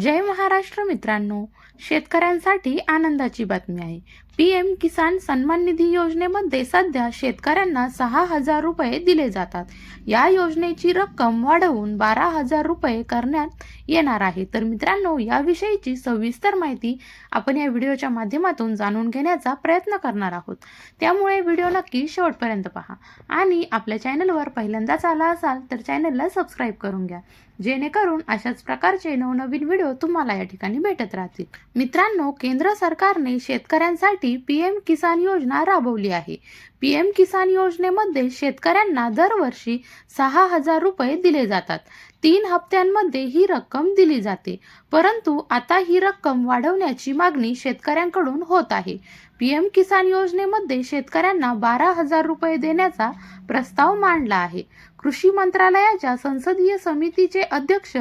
जय महाराष्ट्र मित्रांनो. शेतकऱ्यांसाठी आनंदाची बातमी आहे. पी एम किसान सन्मान निधी योजनेमध्ये सध्या शेतकऱ्यांना सहा हजार रुपये दिले जातात. या योजनेची रक्कम वाढवून बारा हजार रुपये करण्यात येणार आहे. तर मित्रांनो याविषयीची सविस्तर माहिती आपण या व्हिडिओच्या माध्यमातून जाणून घेण्याचा प्रयत्न करणार आहोत. त्यामुळे व्हिडिओ नक्की शेवटपर्यंत पहा. आणि आपल्या चॅनलवर पहिल्यांदाच आला असाल तर चॅनलला सबस्क्राईब करून घ्या. जेणेकरून अशाच प्रकारचे नवनवीन व्हिडिओ तुम्हाला या ठिकाणी भेटत राहतील. मित्रांनो केंद्र सरकारने शेतकऱ्यांसाठी पी एम किसान योजना राबवली आहे. पी एम किसान योजनेमध्ये शेतकऱ्यांना दरवर्षी सहा हजार रुपये दिले जातात. तीन हप्त्यांमध्ये ही रक्कम दिली जाते. परंतु आता ही रक्कम वाढवण्याची मागणी शेतकऱ्यांकडून होत आहे. पी एम किसान योजनेमध्ये शेतकऱ्यांना बारा हजार रुपये देण्याचा प्रस्ताव मांडला आहे. कृषी मंत्रालयाच्या संसदीय समितीचे अध्यक्ष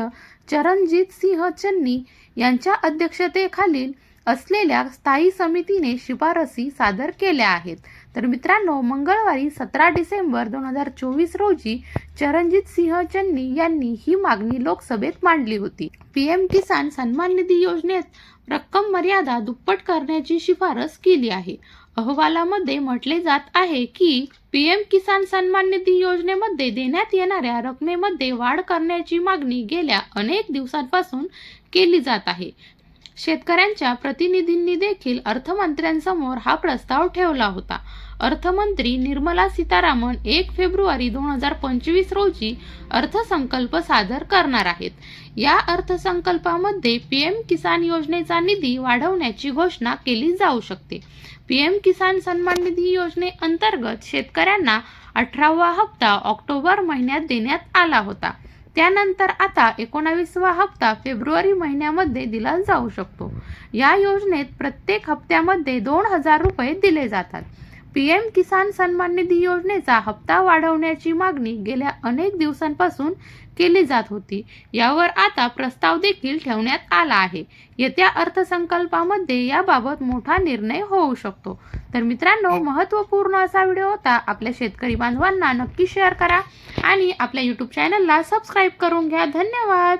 चरणजीत सिंह चन्नी यांच्या अध्यक्षतेखालील असलेल्या स्थायी समितीने शिफारसी सादर केल्या आहेत. तर मित्रांनो मंगळवारी सतरा डिसेंबर दोन हजार चोवीस रोजी चरणजित सिंह चन्नी यांनी ही मागणी लोकसभेत मांडली होती. पीएम किसान सन्मान निधी योजनेत रक्कम मर्यादा दुप्पट करण्याची शिफारस केली आहे. अहवालामध्ये म्हटले जात आहे की पीएम किसान सन्मान निधी योजनेमध्ये देण्यात येणाऱ्या रकमेमध्ये वाढ करण्याची मागणी गेल्या अनेक दिवसांपासून केली जात आहे. शेतकऱ्यांच्या प्रतिनिधींनी देखील अर्थमंत्र्यांसमोर हा प्रस्ताव ठेवला होता. अर्थमंत्री निर्मला सीतारामन एक फेब्रुवारी दोन हजार पंचवीस रोजी अर्थसंकल्प सादर करणार आहेत. या अर्थसंकल्पामध्ये पी एम किसान योजनेचा निधी वाढवण्याची घोषणा केली जाऊ शकते. पी एम किसान सन्मान निधी योजनेअंतर्गत शेतकऱ्यांना अठरावा हप्ता ऑक्टोबर महिन्यात देण्यात आला होता. त्यानंतर आता एकोणावीसवा हप्ता फेब्रुवारी महिन्यामध्ये दिला जाऊ शकतो. या योजनेत प्रत्येक हप्त्यामध्ये दोन हजार रुपये दिले जातात. पीएम किसान सन्मान निधी योजनेचा हप्ता वाढवण्याची मागणी गेल्या अनेक दिवसांपासून केली जात होती. यावर आता प्रस्ताव देखील ठेवण्यात आला आहे. येत्या अर्थसंकल्पामध्ये याबाबत मोठा निर्णय होऊ शकतो. तर मित्रांनो महत्त्वपूर्ण असा व्हिडिओ होता आपल्या शेतकरी बांधवांना नक्की शेअर करा आणि आपल्या यूट्यूब चॅनलला सबस्क्राईब करून घ्या. धन्यवाद!